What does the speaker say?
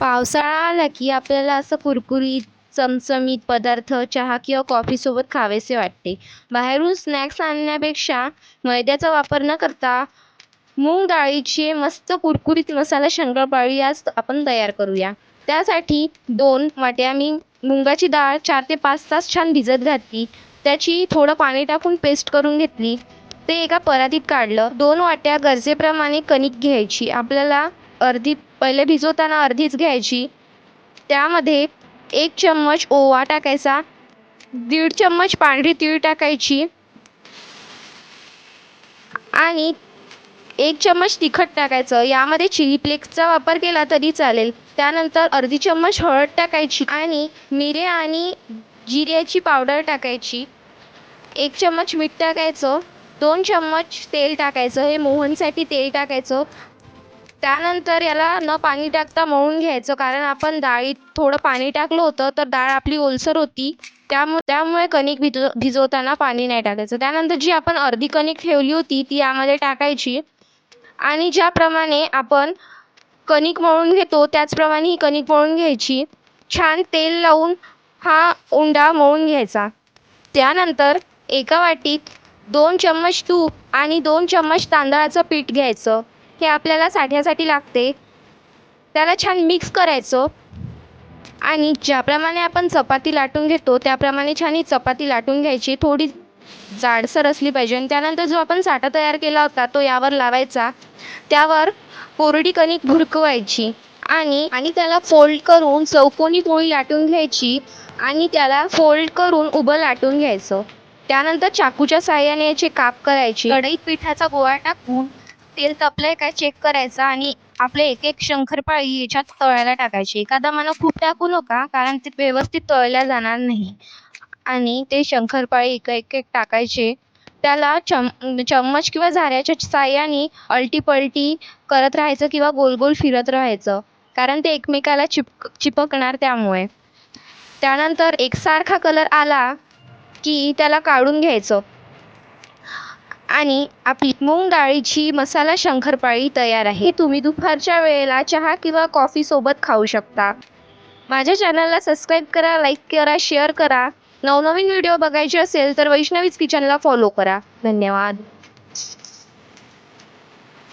पावसाळा आला की आपल्याला असं कुरकुरीत चमचमीत पदार्थ चहा किंवा कॉफीसोबत खावेसे वाटते. बाहेरून स्नॅक्स आणण्यापेक्षा मैद्याचा वापर न करता मूग डाळीचे मस्त कुरकुरीत मसाला शंकरपाळी आज आपण तयार करूया. त्यासाठी दोन वाट्या मी मुगाची डाळ चार ते पाच तास छान भिजत घातली. त्याची थोडं पाणी टाकून पेस्ट करून घेतली. ते एका परातीत काढलं. दोन वाट्या गरजेप्रमाणे कणिक घ्यायची. आपल्याला अर्धी पहिले भिजवताना अर्धीच घ्यायची. त्यामध्ये एक चम्मच ओवा टाकायचा दीड चम्मच पांढरी तीळ टाकायची आणि एक चम्मच तिखट टाकायचं. यामध्ये चिली फ्लेक्सचा वापर केला तरी चालेल. त्यानंतर अर्धी चम्मच हळद टाकायची आणि मिरे आणि जिऱ्याची पावडर टाकायची. एक चम्मच मीठ टाकायचं दोन चम्मच तेल टाकायचं हे मोहनसाठी तेल टाकायचं त्यानंतर याला न पाणी टाकता मळून घ्यायचं कारण आपण डाळीत थोडं पाणी टाकलं होतं तर डाळ आपली ओलसर होती. त्यामुळे त्यामुळे कणिक भिज भिजवताना पाणी नाही टाकायचं. त्यानंतर जी आपण अर्धी कणिक ठेवली होती ती यामध्ये टाकायची. आणि ज्याप्रमाणे आपण कणिक मळून घेतो त्याचप्रमाणे ही कणिक मळून घ्यायची. छान तेल लावून हा उंडा मळून घ्यायचा. त्यानंतर एका वाटीत दोन चम्मच तूप आणि दोन चम्मच तांदळाचं पीठ घ्यायचं. हे आपल्याला साठ्यासाठी लागते. त्याला छान मिक्स करायचं. आणि ज्याप्रमाणे आपण चपाती लाटून घेतो त्याप्रमाणे छान ही चपाती लाटून घ्यायची. थोडी जाडसर असली पाहिजे. आणि त्यानंतर जो आपण साठा तयार केला होता तो यावर लावायचा. त्यावर कोरडी कणिक भुरकवायची. आणि आणि त्याला फोल्ड करून चौकोनी पोळी लाटून घ्यायची. आणि त्याला फोल्ड करून उभं लाटून घ्यायचं. त्यानंतर चाकूच्या साह्याने याचे काप करायचे. कढईत पिठाचा गोळा टाकून तेल तापलंय काय चेक करायचं आणि आपले एक एक शंकरपाळी याच्यात तळायला टाकायची. एखादा मला खूप टाकू नका कारण ते व्यवस्थित तळल्या जाणार नाही. आणि ते शंकरपाळी एक एक एक टाकायचे. त्याला चम चम्मच किंवा झाऱ्याच्या साहाय्याने अलटीपलटी करत राहायचं किंवा गोल गोल फिरत राहायचं. कारण ते एकमेकाला चिपक चिपकणार त्यामुळे. त्यानंतर एकसारखा कलर आला की त्याला काढून घ्यायचं. आणि आपली मूग डाळीची मसाला शंकरपाळी तयार आहे. ही तुम्ही दुपारच्या वेळेला चहा किंवा कॉफीसोबत खाऊ शकता. माझ्या चॅनलला सबस्क्राईब करा लाईक करा शेअर करा. नवनवीन व्हिडिओ बघायचे असेल तर वैष्णवीज किचनला फॉलो करा. धन्यवाद.